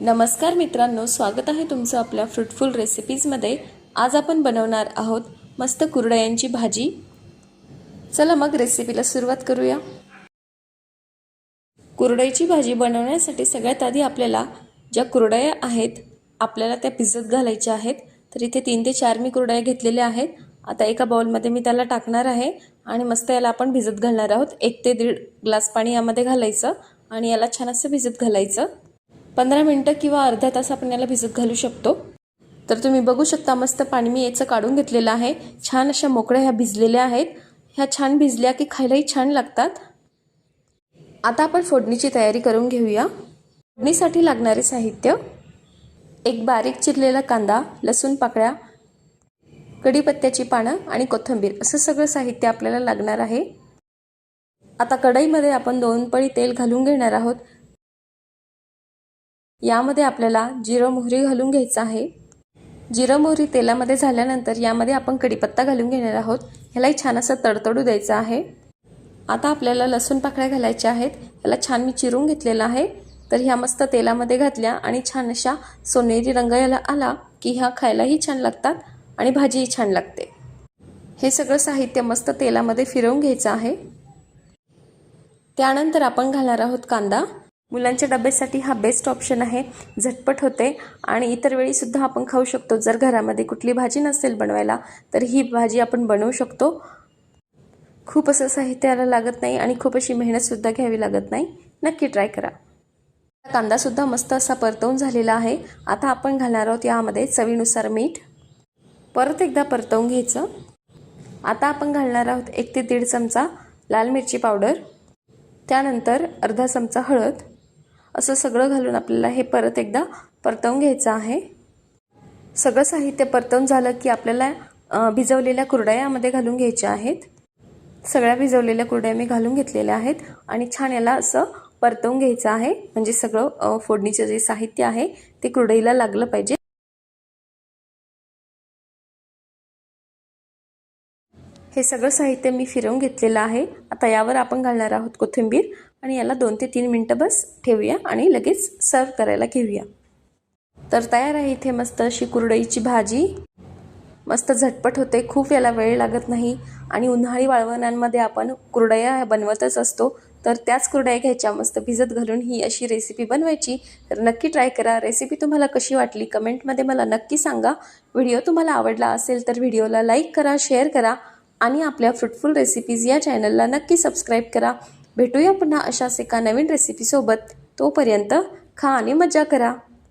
नमस्कार मित्रांनो स्वागत आहे तुमचं आपल्या फ्रुटफुल रेसिपीजमध्ये आज आपण बनवणार आहोत मस्त कुरडयांची भाजी. चला मग रेसिपीला सुरुवात करूया. कुरडईची भाजी बनवण्यासाठी सगळ्यात आधी आपल्याला ज्या कुरडया आहेत आपल्याला त्या भिजत घालायच्या आहेत. तर इथे तीन ते चार मी कुरडया घेतलेल्या आहेत. आता एका बाउलमध्ये मी त्याला टाकणार आहे आणि मस्त याला आपण भिजत घालणार आहोत. एक ते दीड ग्लास पाणी यामध्ये घालायचं आणि याला छान असं भिजत घालायचं. पंधरा मिनटं किंवा अर्धा तास आपण याला भिजत घालू शकतो. तर तुम्ही बघू शकता मस्त पाणी मी याचं काढून घेतलेलं आहे. छान अशा मोकळ्या ह्या भिजलेल्या आहेत. ह्या छान भिजल्या की खायलाही छान लागतात. आता आपण फोडणीची तयारी करून घेऊया. फोडणीसाठी लागणारे साहित्य एक बारीक चिरलेला कांदा लसूण पाकळ्या कढीपत्त्याची पानं आणि कोथिंबीर. असं सगळं साहित्य आपल्याला लागणार आहे. आता कढईमध्ये आपण दोन पळी तेल घालून घेणार आहोत. यामध्ये आपल्याला जिरं मोहरी घालून घ्यायचं आहे. जिरं मोहरी तेलामध्ये झाल्यानंतर यामध्ये आपण कढीपत्ता घालून घेणार आहोत. ह्यालाही छान असं तडतडू द्यायचं आहे. आता आपल्याला लसूण पाकळ्या घालायच्या आहेत. ह्याला छान मी चिरून घेतलेलं आहे. तर ह्या मस्त तेलामध्ये घातल्या आणि छान अशा सोनेरी रंग याला आला की ह्या खायलाही छान लागतात आणि भाजीही छान लागते. हे सगळं साहित्य मस्त तेलामध्ये फिरवून घ्यायचं आहे. त्यानंतर आपण घालणार आहोत कांदा. मुलांच्या डब्यासाठी हा बेस्ट ऑप्शन आहे. झटपट होते. आणि इतर वेळीसुद्धा आपण खाऊ शकतो. जर घरामध्ये कुठली भाजी नसेल बनवायला तर ही भाजी आपण बनवू शकतो. खूप असं साहित्याला लागत नाही आणि खूप अशी मेहनतसुद्धा घ्यावी लागत नाही. नक्की ट्राय करा. कांदासुद्धा मस्त असा परतवून झालेला आहे. आता आपण घालणार आहोत यामध्ये चवीनुसार मीठ. परत एकदा परतवून घ्यायचं. आता आपण घालणार आहोत एक ते दीड चमचा लाल मिरची पावडर. त्यानंतर अर्धा चमचा हळद. असं सगळं घालून आपल्याला हे परत एकदा परतवून घ्यायचं आहे. सगळं साहित्य परतवून झालं की आपल्याला भिजवलेल्या कुरड्या यामध्ये घालून घ्यायच्या आहेत. सगळ्या भिजवलेल्या कुरड्या मी घालून घेतलेल्या आहेत आणि छान याला असं परतवून घ्यायचं आहे. म्हणजे सगळं फोडणीचं जे साहित्य आहे ते कुरडईला लागलं पाहिजे. हे सगळं साहित्य मी फिरवून घेतलेलं आहे. आता यावर आपण घालणार आहोत कोथिंबीर. आणि याला दोन ते तीन मिनटं बस ठेवूया आणि लगेच सर्व करायला घेऊया. तर तयार आहे इथे मस्त अशी कुरडईची भाजी. मस्त झटपट होते खूप याला वेळ लागत नाही. आणि उन्हाळी वाळवणांमध्ये आपण कुरडया बनवतच असतो. तर त्याच कुरडया घ्यायच्या मस्त भिजत घालून ही अशी रेसिपी बनवायची. तर नक्की ट्राय करा. रेसिपी तुम्हाला कशी वाटली कमेंटमध्ये मला नक्की सांगा. व्हिडिओ तुम्हाला आवडला असेल तर व्हिडिओला लाईक करा शेअर करा. आणि आपल्या फ्रुटफुल रेसिपीज या चॅनलला नक्की सबस्क्राईब करा. भेटूया पुन्हा अशाच एका नवीन रेसिपीसोबत तोपर्यंत खा आणि मजा करा.